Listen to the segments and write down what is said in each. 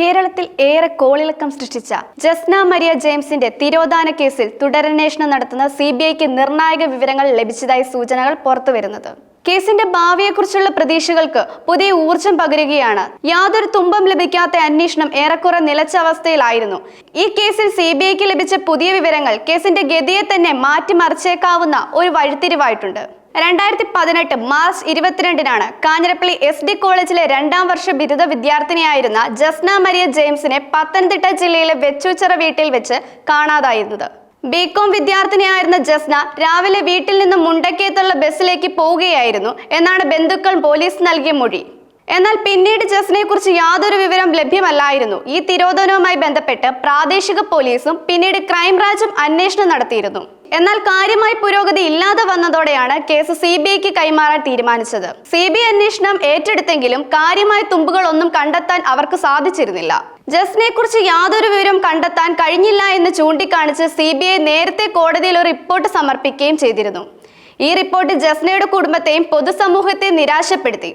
കേരളത്തിൽ ഏറെ കോളിളക്കം സൃഷ്ടിച്ച ജസ്ന മരിയ ജെയിംസിന്റെ തിരോധാന കേസിൽ തുടരന്വേഷണം നടത്തുന്ന സി ബി ഐക്ക് നിർണായക വിവരങ്ങൾ ലഭിച്ചതായി സൂചനകൾ പുറത്തുവരുന്നത്. കേസിന്റെ ഭാവിയെക്കുറിച്ചുള്ള പ്രതീക്ഷകൾക്ക് പുതിയ ഊർജം പകരുകയാണ്. യാതൊരു തുമ്പം ലഭിക്കാത്ത അന്വേഷണം ഏറെക്കുറെ നിലച്ച അവസ്ഥയിലായിരുന്നു. ഈ കേസിൽ സി ബി ഐക്ക് ലഭിച്ച പുതിയ വിവരങ്ങൾ കേസിന്റെ ഗതിയെ തന്നെ മാറ്റിമറിച്ചേക്കാവുന്ന ഒരു വഴിത്തിരിവായിട്ടുണ്ട്. രണ്ടായിരത്തി പതിനെട്ട് മാർച്ച് ഇരുപത്തിരണ്ടിനാണ് കാഞ്ഞിരപ്പള്ളി എസ് ഡി കോളേജിലെ രണ്ടാം വർഷ ബിരുദ വിദ്യാർത്ഥിനിയായിരുന്ന ജസ്ന മരിയ ജെയിംസിനെ പത്തനംതിട്ട ജില്ലയിലെ വെച്ചൂച്ചിറ വീട്ടിൽ വെച്ച് കാണാതായിരുന്നത്. ബികോം വിദ്യാർത്ഥിനിയായിരുന്ന ജസ്ന രാവിലെ വീട്ടിൽ നിന്ന് മുണ്ടക്കേത്തുള്ള ബസ്സിലേക്ക് പോവുകയായിരുന്നു. എന്നാണ് ബന്ധുക്കൾ പോലീസ് നൽകിയ മൊഴി. എന്നാൽ പിന്നീട് ജസ്നെ കുറിച്ച് യാതൊരു വിവരം ലഭ്യമല്ലായിരുന്നു. ഈ തിരോധനവുമായി ബന്ധപ്പെട്ട് പ്രാദേശിക പോലീസും പിന്നീട് ക്രൈംബ്രാഞ്ചും അന്വേഷണം നടത്തിയിരുന്നു. എന്നാൽ കാര്യമായി പുരോഗതി ഇല്ലാതെ വന്നതോടെയാണ് കേസ് സി ബി ഐക്ക് കൈമാറാൻ തീരുമാനിച്ചത്. സി ബി അന്വേഷണം ഏറ്റെടുത്തെങ്കിലും കാര്യമായ തുമ്പുകളൊന്നും കണ്ടെത്താൻ അവർക്ക് സാധിച്ചിരുന്നില്ല. ജസ്നെ കുറിച്ച് യാതൊരു വിവരം കണ്ടെത്താൻ കഴിഞ്ഞില്ല എന്ന് ചൂണ്ടിക്കാണിച്ച് സി ബി ഐ നേരത്തെ കോടതിയിൽ ഒരു റിപ്പോർട്ട് സമർപ്പിക്കുകയും ചെയ്തിരുന്നു. ഈ റിപ്പോർട്ട് ജസ്നയുടെ കുടുംബത്തെയും പൊതുസമൂഹത്തെയും നിരാശപ്പെടുത്തി.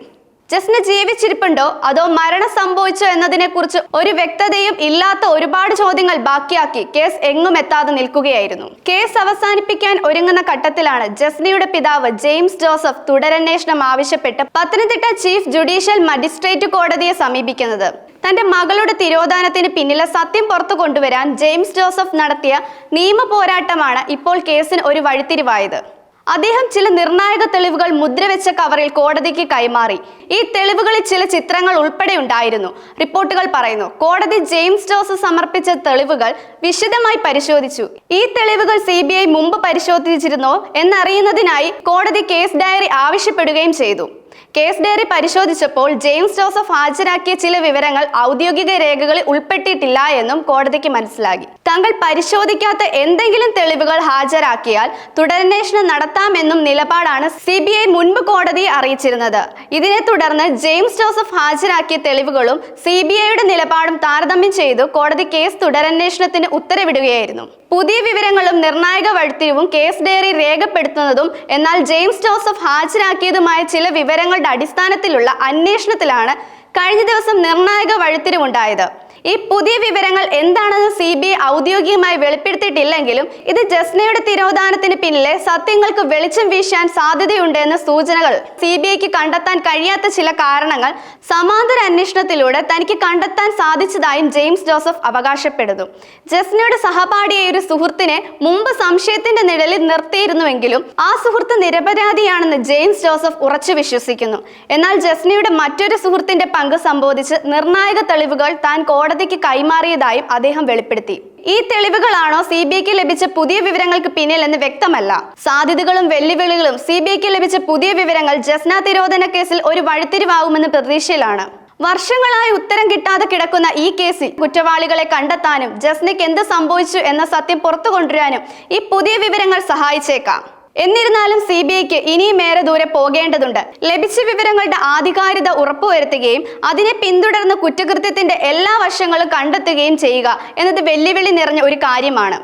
ജസ്ന ജീവിച്ചിരിപ്പുണ്ടോ? അതോ മരണം സംഭവിച്ചോ എന്നതിനെ കുറിച്ച് ഒരു വ്യക്തതയും ഇല്ലാത്ത ഒരുപാട് ചോദ്യങ്ങൾ ബാക്കിയാക്കി കേസ് എങ്ങും എത്താതെ നിൽക്കുകയായിരുന്നു. കേസ് അവസാനിപ്പിക്കാൻ ഒരുങ്ങുന്ന ഘട്ടത്തിലാണ് ജസ്നയുടെ പിതാവ് ജെയിംസ് ജോസഫ് തുടരന്വേഷണം ആവശ്യപ്പെട്ട് പത്തനംതിട്ട ചീഫ് ജുഡീഷ്യൽ മജിസ്ട്രേറ്റ് കോടതിയെ സമീപിക്കുന്നത്. തന്റെ മകളുടെ തിരോധാനത്തിന് പിന്നിലെ സത്യം പുറത്തു കൊണ്ടുവരാൻ ജെയിംസ് ജോസഫ് നടത്തിയ നിയമ പോരാട്ടമാണ് ഇപ്പോൾ കേസിന് ഒരു വഴിത്തിരിവായത്. അദ്ദേഹം ചില നിർണായക തെളിവുകൾ മുദ്രവെച്ച കവറിൽ കോടതിക്ക് കൈമാറി. ഈ തെളിവുകളിൽ ചില ചിത്രങ്ങൾ ഉൾപ്പെടെ ഉണ്ടായിരുന്നു. റിപ്പോർട്ടുകൾ പറയുന്നു കോടതി ജെയിംസ് ജോസഫ് സമർപ്പിച്ച തെളിവുകൾ വിശദമായി പരിശോധിച്ചു. ഈ തെളിവുകൾ സി മുമ്പ് പരിശോധിച്ചിരുന്നോ എന്നറിയുന്നതിനായി കോടതി കേസ് ഡയറി ആവശ്യപ്പെടുകയും ചെയ്തു. കേസ് ഡയറി പരിശോധിച്ചപ്പോൾ ജെയിംസ് ജോസഫ് ഹാജരാക്കിയ ചില വിവരങ്ങൾ ഔദ്യോഗിക രേഖകളിൽ ഉൾപ്പെട്ടിട്ടില്ല എന്നും കോടതിക്ക് മനസ്സിലാക്കി തങ്ങൾ പരിശോധിക്കാത്ത എന്തെങ്കിലും തെളിവുകൾ ഹാജരാക്കിയാൽ തുടരന്വേഷണം നടത്താമെന്നും നിലപാടാണ് സി മുൻപ് കോടതിയെ അറിയിച്ചിരുന്നത്. ഇതിനെ തുടർന്ന് ജെയിംസ് ജോസഫ് ഹാജരാക്കിയ തെളിവുകളും സി ബി ഐയുടെ നിലപാടും താരതമ്യം ചെയ്തു കോടതി കേസ് തുടരന്വേഷണത്തിന് ഉത്തരവിടുകയായിരുന്നു. പുതിയ വിവരങ്ങളും നിർണായക വഴിത്തിരിവും കേസ് ഡയറി രേഖപ്പെടുത്തുന്നതും എന്നാൽ ജെയിംസ് ജോസഫ് ഹാജരാക്കിയതുമായ ചില വിവരങ്ങളുടെ അടിസ്ഥാനത്തിലുള്ള അന്വേഷണത്തിലാണ് കഴിഞ്ഞ ദിവസം നിർണായക വഴിത്തിരിവുണ്ടായത്. ഈ പുതിയ വിവരങ്ങൾ എന്താണെന്ന് സി ബി ഐ ഔദ്യോഗികമായി വെളിപ്പെടുത്തിയിട്ടില്ലെങ്കിലും ഇത് ജസ്നയുടെ തിരോധാനത്തിന് പിന്നിലെ സത്യങ്ങൾക്ക് വെളിച്ചം വീശാൻ സാധ്യതയുണ്ടെന്ന സൂചനകൾ സി ബി ഐക്ക് കണ്ടെത്താൻ കഴിയാത്ത ചില കാരണങ്ങൾ സമാന്തര അന്വേഷണത്തിലൂടെ തനിക്ക് കണ്ടെത്താൻ സാധിച്ചതായും ജെയിംസ് ജോസഫ് അവകാശപ്പെടുന്നു. ജസ്നയുടെ സഹപാഠിയായ ഒരു സുഹൃത്തിനെ മുമ്പ് സംശയത്തിന്റെ നിഴലിൽ നിർത്തിയിരുന്നുവെങ്കിലും ആ സുഹൃത്ത് നിരപരാധിയാണെന്ന് ജെയിംസ് ജോസഫ് ഉറച്ചു വിശ്വസിക്കുന്നു. എന്നാൽ ജസ്നയുടെ മറ്റൊരു സുഹൃത്തിന്റെ പങ്ക് സംബോധിച്ച് നിർണായക തെളിവുകൾ താൻ കോടതിക്ക് കൈമാറിയതായും അദ്ദേഹം വെളിപ്പെടുത്തി. ഈ തെളിവുകളാണോ സി ബി ഐക്ക് ലഭിച്ച പുതിയ വിവരങ്ങൾക്ക് പിന്നിൽ എന്ന് വ്യക്തമല്ല. സാധ്യതകളും വെല്ലുവിളികളും സി ബി ഐക്ക് ലഭിച്ച പുതിയ വിവരങ്ങൾ ജസ്ന തിരോധന കേസിൽ ഒരു വഴിത്തിരിവാകുമെന്ന് പ്രതീക്ഷയിലാണ്. വർഷങ്ങളായി ഉത്തരം കിട്ടാതെ കിടക്കുന്ന ഈ കേസിൽ കുറ്റവാളികളെ കണ്ടെത്താനും ജസ്നയ്ക്ക് എന്ത് സംഭവിച്ചു എന്ന സത്യം പുറത്തു കൊണ്ടുവരാനും ഈ പുതിയ വിവരങ്ങൾ സഹായിച്ചേക്കാം. എന്നിരുന്നാലും സി ബി ഐക്ക് ഇനിയും ഏറെ ദൂരെ പോകേണ്ടതുണ്ട്. ലഭിച്ച വിവരങ്ങളുടെ ആധികാരികത ഉറപ്പുവരുത്തുകയും അതിനെ പിന്തുടർന്ന് കുറ്റകൃത്യത്തിന്റെ എല്ലാ വശങ്ങളും കണ്ടെത്തുകയും ചെയ്യുക എന്നത് വെല്ലുവിളി നിറഞ്ഞ ഒരു കാര്യമാണ്.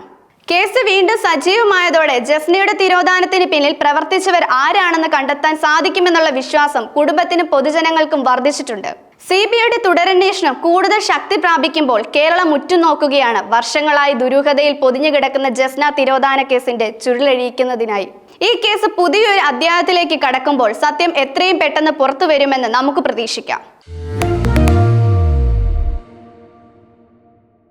കേസ് വീണ്ടും സജീവമായതോടെ ജസ്നയുടെ തിരോധാനത്തിന് പിന്നിൽ പ്രവർത്തിച്ചവർ ആരാണെന്ന് കണ്ടെത്താൻ സാധിക്കുമെന്നുള്ള വിശ്വാസം കുടുംബത്തിനും പൊതുജനങ്ങൾക്കും വർദ്ധിച്ചിട്ടുണ്ട്. സി ബി ഐയുടെ തുടരന്വേഷണം കൂടുതൽ ശക്തി പ്രാപിക്കുമ്പോൾ കേരളം ഉറ്റുനോക്കുകയാണ്. വർഷങ്ങളായി ദുരൂഹതയിൽ പൊതിഞ്ഞു കിടക്കുന്ന ജസ്ന തിരോധാന കേസിന്റെ ചുരുളഴിയിക്കുന്നതിനായി ഈ കേസ് പുതിയൊരു അധ്യായത്തിലേക്ക് കടക്കുമ്പോൾ സത്യം എത്രയും പെട്ടെന്ന് പുറത്തു വരുമെന്ന് നമുക്ക് പ്രതീക്ഷിക്കാം.